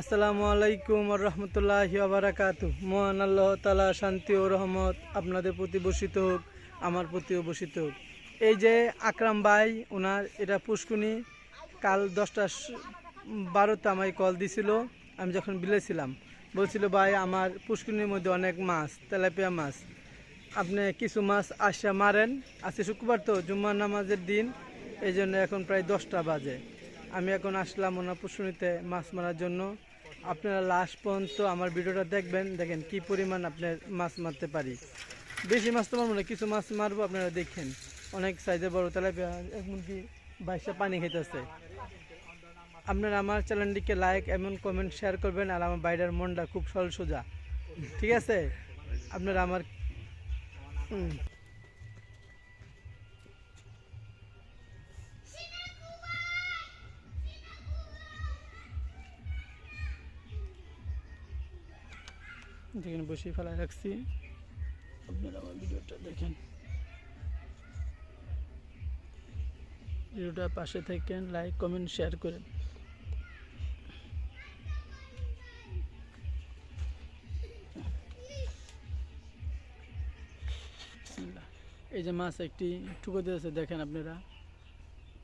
আসসালামু আলাইকুম রহমতুল্লাহ বারাকাত মহান আল্লাহ তালা শান্তি ও রহমত আপনাদের প্রতি বসিত হোক, আমার প্রতিও বসিত হোক। এই যে আকরাম ভাই ওনার এটা পুষ্কুনি, কাল দশটা বারোতে আমায় কল দিছিল, আমি যখন বিলেছিলাম বলছিল, ভাই, আমার পুষ্কুনির মধ্যে অনেক মাছ, তেলাপিয়া মাছ। আপনি কিছু মাছ আসা মারেন, আজকে শুক্রবার তো, জুম্মার নামাজের দিন, এই জন্য এখন প্রায় দশটা বাজে। আমি এখন আসলাম ওনার পুষ্কুনিতে মাছ মারার জন্য। আপনারা লাস্ট পর্যন্ত আমার ভিডিওটা দেখবেন, দেখেন কি পরিমাণ আপনার মাছ মারতে পারি। বেশি মাছ তো মারবো না, কিছু মাছ মারবো, আপনারা দেখেন। অনেক সাইজে বড় তেলাপিয়া, এমনকি বাইশটা পানি খেতেছে আপনারা আমার চ্যানেলটিকে লাইক এমন কমেন্ট শেয়ার করবেন, আর আমার বাইরের মনটা খুব সরল সোজা। ঠিক আছে? আপনারা আমার যেখানে বসে ফেলায় রাখছি। আপনারা আমার ভিডিওটা দেখেন। ভিডিওটা পাশে থাকেন লাইক কমেন্ট শেয়ার করেন। এই যে মাছ একটি টুকো দিয়েছে, দেখেন আপনারা।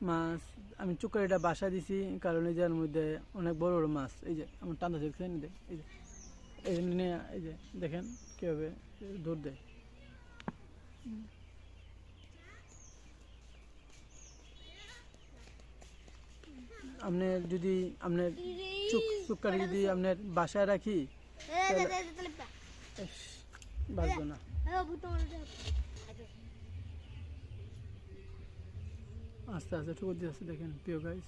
মাছ, আমি চুকারিটা বাসা দিছি, কারণ এই যে মধ্যে অনেক বড় বড় মাছ। এই যে, আমার টান্দা দেখছেন? এই যে। এই যে এই যে নিয়ে এই যে দেখেন কীভাবে দৌড় দেয়। আপনার যদি আপনার চুক চুক্কারি যদি আপনার বাসায় রাখি ইস, বাঁচবো না। আস্তে আস্তে ঠুকুর দিয়ে আছে দেখেন প্রিয় গাইস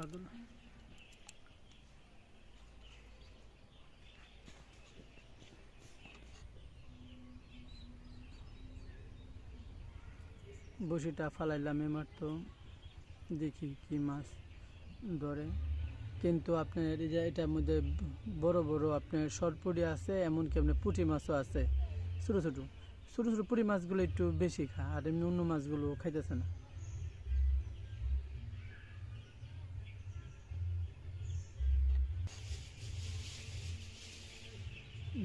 না বসিটা ফালাইলাম এমার তো, দেখি কি মাছ ধরে। কিন্তু আপনার এটার মধ্যে বড় বড় আপনার সরপুরি আছে, এমনকি আপনার পুঁটি মাছও আছে, ছোটো ছোটো। ছোটো ছোটো পুঁটি মাছগুলো একটু বেশি খায় আর এমনি অন্য মাছগুলো খাইতেছে না।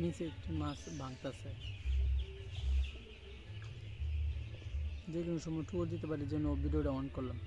নিচে একটি মাছ ভাঙতেছে। যে কোনো সময় টুর দিতে পারি জন্য ভিডিওটা অন করলাম।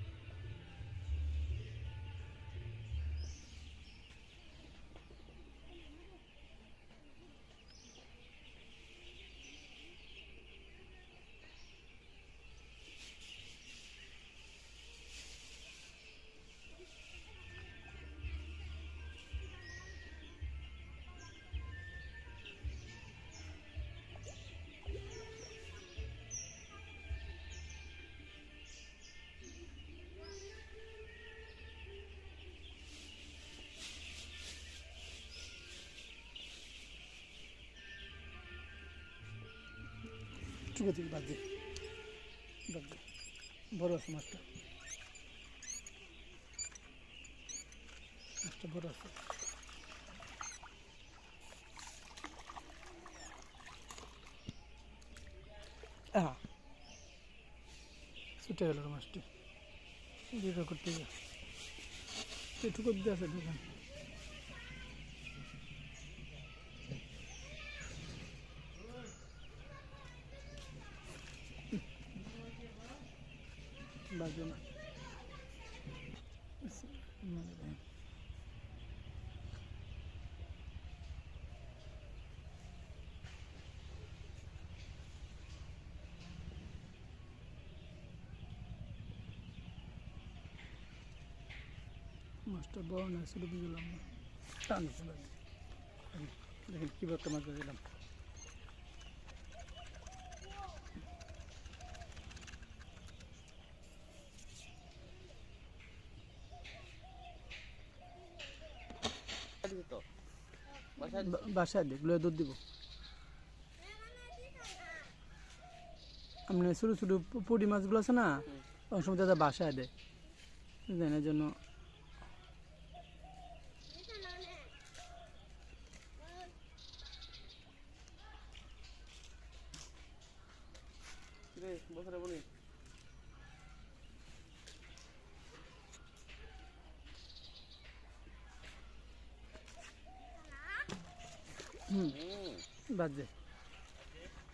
থেকে বাদ দে। বাদ দে। বড় আছে মাছটা। মাছটা বড় আছে। হ্যাঁ ছুটে গেল মাছটি। করতে গিয়ে। এটুকু দিয়ে আছে দেখেন বাজে না মাছটা বড় না শুধু বুঝলাম না টান চলে দেখেন কী একটা মাছ দিলাম বাসায় দেখ লয়ে দুধ দিব। আপনি ছোটো ছোটো পুঁটি মাছগুলো আছে না অনেক সময় তাদের বাসায় দেয়। বুঝলেন এর জন্য রে বসরে বলি হুম। বাজে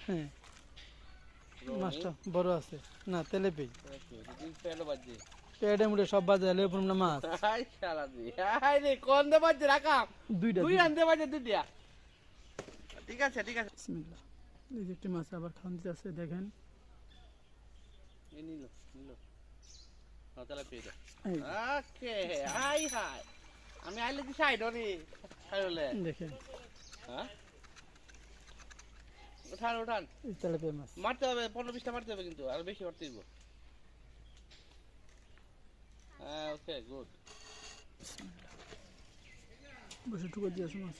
হ্যাঁ। মাছটা বড় আছে। না তেলে পেই। পেটে মুড়ে সব বাজে এলে উপর না মাছ। কোন দে বাজে রাখা দুইটা দুই আনতে বাজে দুই দিয়া ঠিক আছে ঠিক আছে। বিসমিল্লাহ। এই যে একটি মাছ আবার খাওয়ান দিতে আছে দেখেন। এই নিল নিল। পেয়ে দাও ওকে হাই হাই। আমি আইলে কি সাইড খাইলে দেখেন। হ্যাঁ? এই মাছ মারতে হবে পনেরো বিশটা মারতে হবে কিন্তু আর বেশি মারতে দিব হ্যাঁ ওকে গুড। বসে টুকর দিয়ে আছে মাছ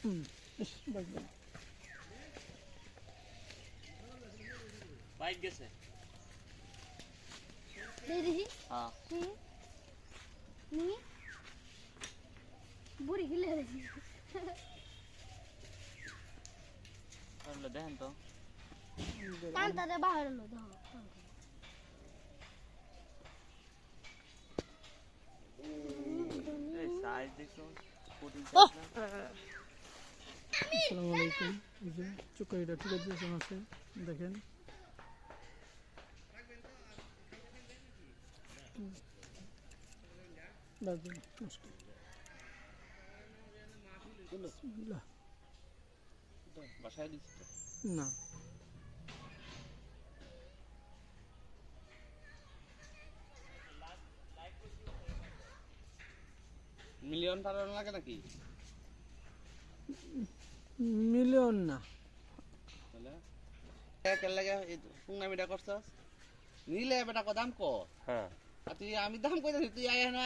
হুম ইস, বাজবে না। বাইক গেছে। হ্যাঁ। দেখি নি বুড়ি গিলে দেখি তাহলে দেখেন তো কান্তারে বাহির হলো দেখো এই সাইজ দেখছ পুটিং আসসালামু আলাইকুম এই যে চুকারিটা টুকর দিয়েছে মাছে দেখেন হুম। বাজবে না, মিলিয়ন পারানো লাগে নাকি? মিলিয়ন না। লাগে এই পুংনামিটা করছস? নিলে বেটা কদাম ক? হ্যাঁ। তুই আমি দাম কই তুই আয় না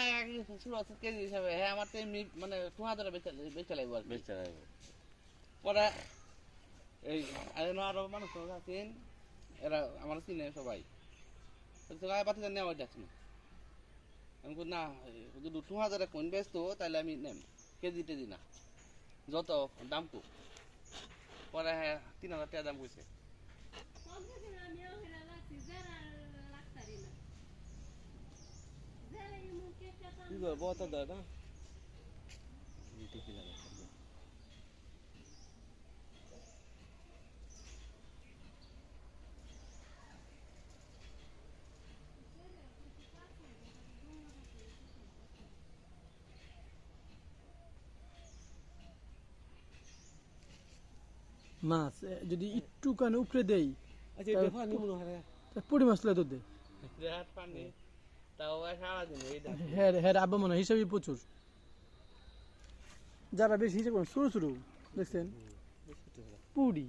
শুরু আছে কেজি হিসাবে। হ্যাঁ আমার তো এমনি মানে টুহা ধরে বেচা বেচা লাগবে আর কি। বেচতে লাগবে। পরে এই আরে না আরও মানুষ আছেন এরা আমার চিনে সবাই। তোলা পাতি জানি আমার যাচ্ছি না। আমি কই, না যদি দু হাজারে কোন ব্যস্ত তাহলে আমি নেম। কেজি টেজি না। যত দাম কো। পরে হ্যাঁ তিন হাজার টাকা দাম কইছে। কি করব অত দেয় না লাগে মাছ যদি একটু কানে উপরে দেই আচ্ছা পুরি মাছ লে তো হ্যাঁ হ্যাঁ আব্বা মনে হয় প্রচুর। যারা বেশি হিসেবে শুরু শুরু ছোটো দেখছেন পুরি।